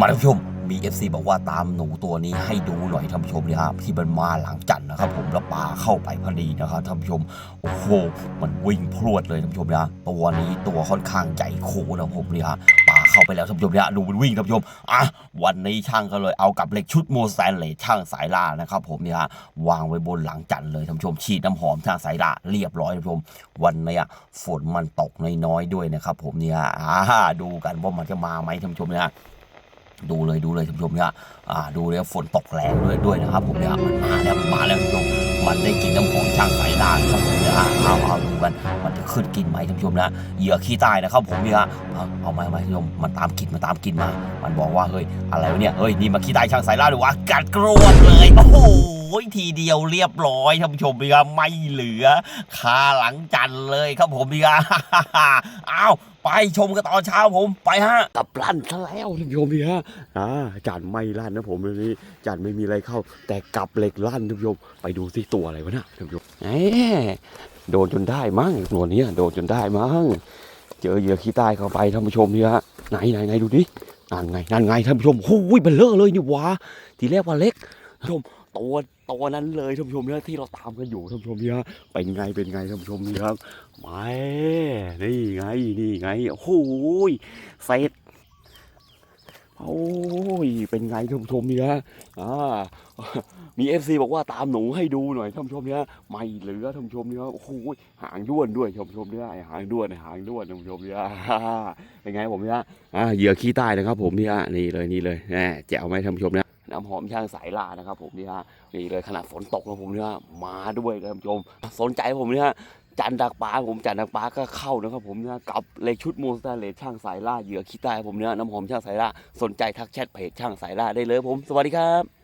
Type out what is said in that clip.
มาท่านผู้ชมมี FC บอกว่าตามหนูตัวนี้ให้ดูหน่อยท่านผู้ชมเนี่ยฮะที่มันมาหลังจันทร์นะครับผมแล้วปลาเข้าไปพอดีนะครับท่านผู้ชมโอ้โหมันวิ่งพรวดเลยท่านผู้ชมนะตัวนี้ตัวค่อนข้างใหญ่โขนะผมเนี่ยฮะปลาเข้าไปแล้วท่านผู้ชมเนี่ยดูมันวิ่งท่านผู้ชมอะวันนี้ช่างก็เลยเอากับเหล็กชุดโมแซนเลสช่างสายล่านะครับผมเนี่ยฮะวางไว้บนหลังจันทร์เลยท่านผู้ชมฉีดน้ำหอมช่างสายล่าเรียบร้อยท่านผู้ชมวันนี้ฝนมันตกน้อยๆด้วยนะครับผมเนี่ยอ่าดูกันว่ามันจะมาไหมท่านผู้ชมเนี่ย ดูเลยดูเลยท่านผู้ชมเนี่ยอ่าดูเลยฝนตกแรงด้วยด้วยนะครับผมเนี่ยมันมาแล้วมันมาแล้วท่านผู้ชมมันได้กินน้ำหอมช่างสายล่าครับผมเนี่ยอ่าเอาเอาดูกัน ขึ้นกินไหมท่านผู้ชมนะเหยื่อขี้ใต้นะครับผมเนี่ยเอาเอามาเอามาท่านผู้ชมมันตามกินมันตามกินมา มันบอกว่าเฮ้ยอะไรวะเนี่ยเฮ้ยนี่มาขี้ใต้ช่างสายล่าหรือวะกัดกรวดเลยโอ้โหทีเดียวเรียบร้อยท่านผู้ชมเนี่ยไม่เหลือคาหลังจันทร์เลยครับผมดีกว่าอ้าวไปชมกันตอนเช้าผมไปฮะกับลั่นซะแล้วท่านผู้ชมนี่ฮะอ่าจานไม่ลั่นนะผมวันนี้จานไม่มีอะไรเข้า แต่กลับเหล็กลั่นท่านผู้ชมไปดูที่ตัวอะไรวะนะท่านผู้ชมแหม โดนจนได้มั้งตัวนี้โดนจนได้มั้งเจอเหยื่อขี้ใต้เข้าไปท่านผู้ชมนี่ฮะไหนไหนไหนดูดินั่นไงนั่นไงท่านผู้ชมโอ้ยเบลเลอร์เลยนี่วะทีแรกว่าเล็กท่านผู้ชมตัวตัวนั้นเลยท่านผู้ชมเนี่ยที่เราตามกันอยู่ท่านผู้ชมเนี่ยเป็นไงเป็นไงท่านผู้ชมนี่ครับไม่นี่ไงนี่ไงโอ้โหเสร็จ โอ้ย เป็นไงท่านผู้ชมเนี่ยอ่ามีเอฟซีบอกว่าตามหนูให้ดูหน่อยท่านผู้ชมเนี่ยไม่เหลือท่านผู้ชมเนี่ยโอ้โหหางด้วนด้วยท่านผู้ชมเนี่ยไอหางด้วนไอหางด้วนท่านผู้ชมเนี่ยเป็นไงผมเนี่ยอ่าเหยื่อขี้ใต้นะครับ ผมเนี่ยนี่เลยนี่เลยแหมแจ๋วไหมท่านผู้ชมเนี่ยน้ำหอมช่างสายล่านะครับ ผมเนี่ยนี่เลยขนาดฝนตกนะผมเนี่ยมาด้วยท่านผู้ชม สนใจผมเนี่ย จันดักปลาผมจันดักปลาก็เข้านะครับผมเนี่ยกับเลยชุดมูสเตนเลช่างสายล่าเหยื่อขี้ใต้ผมเนี่ยน้ำหอมช่างสายล่าสนใจทักแชทเพจช่างสายล่าได้เลยผม สวัสดีครับ